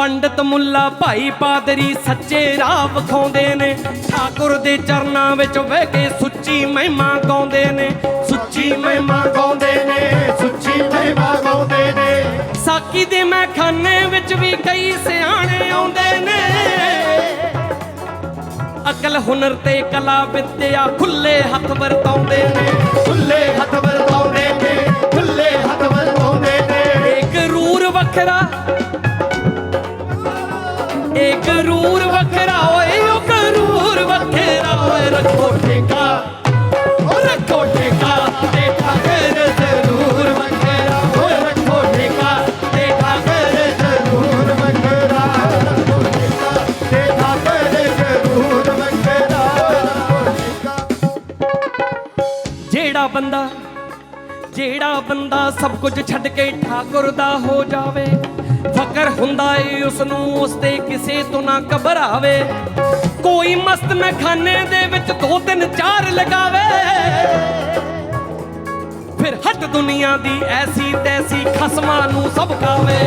ਪੰਡਤ ਮੁੱਲਾ ਭਾਈ ਪਾਦਰੀ ਸੱਚੇ ਰਾਹ ਵਿਖਾਉਂਦੇ ਨੇ। ਠਾਕੁਰ ਦੇ ਚਰਨਾਂ ਵਿੱਚ ਬਹਿ ਕੇ ਸੁੱਚੀ ਮਹਿਮਾ ਗਾਉਂਦੇ ਨੇ। ਸੁੱਚੀ ਮਹਿਮਾ ਗਾਉਂਦੇ ਨੇ ਸੁੱਚੀ ਮਹਿਮਾ ਗਾਉਂਦੇ ਨੇ। ਸਾਕੀ ਦੇ ਮੈਖਾਨੇ ਵਿੱਚ ਵੀ ਕਈ ਸਿਆਣੇ ਆਉਂਦੇ ਨੇ। ਅਕਲ ਹੁਨਰ ਤੇ ਕਲਾ ਵਿਦਿਆ ਖੁੱਲੇ ਹੱਥ ਵਰਤਾਉਂਦੇ ਨੇ। ਖੁੱਲੇ ਹੱਥ ਵਰਤਾਉਂਦੇ ਨੇ ਖੁੱਲੇ ਹੱਥ ਵਰਤਾਉਂਦੇ ਨੇ। ਇੱਕ ਰੂਰ ਵੱਖਰਾ ਇੱਕ ਰੂਰ ਵੱਖਰਾ ਓਏ ਉਹ ਕਰੂਰ ਵੱਖਰਾ ਓਏ, ਰੱਖੋ ਠੇਕਾ। ਓ ਰੱਖੋ ਠੇਕਾ, ਤੇ ਠਾਕਰ ਜ਼ਰੂਰ ਵੱਖਰਾ। ਓਏ ਰੱਖੋ ਠੇਕਾ, ਤੇ ਠਾਕਰ ਜ਼ਰੂਰ ਮੰਗਰਾ ਤੇ ਠਾਕਰ ਜ਼ਰੂਰ ਮੰਗਰਾ ਜਿਹੜਾ ਬੰਦਾ ਜਿਹੜਾ ਬੰਦਾ ਸਭ ਕੁਝ ਛੱਡ ਕੇ ਠਾਕੁਰ ਦਾ ਹੋ ਜਾਵੇ, ਫਕਰ ਹੁੰਦਾ ਏ ਉਸ ਨੂੰ ਉਸ ਤੇ ਕਿਸੇ ਤੋਂ ਨਾ ਘਬਰਾਵੇ। ਕੋਈ ਮਸਤ ਮਖਾਨੇ ਦੇ ਵਿੱਚ ਦੋ ਤਿੰਨ ਚਾਰ ਲਗਾਵੇ। ਫਿਰ ਹਟ ਦੁਨੀਆ ਦੀ ਐਸੀ ਤੈਸੀ ਖਸਮਾਂ ਨੂੰ ਸਭ ਖਾਵੇ।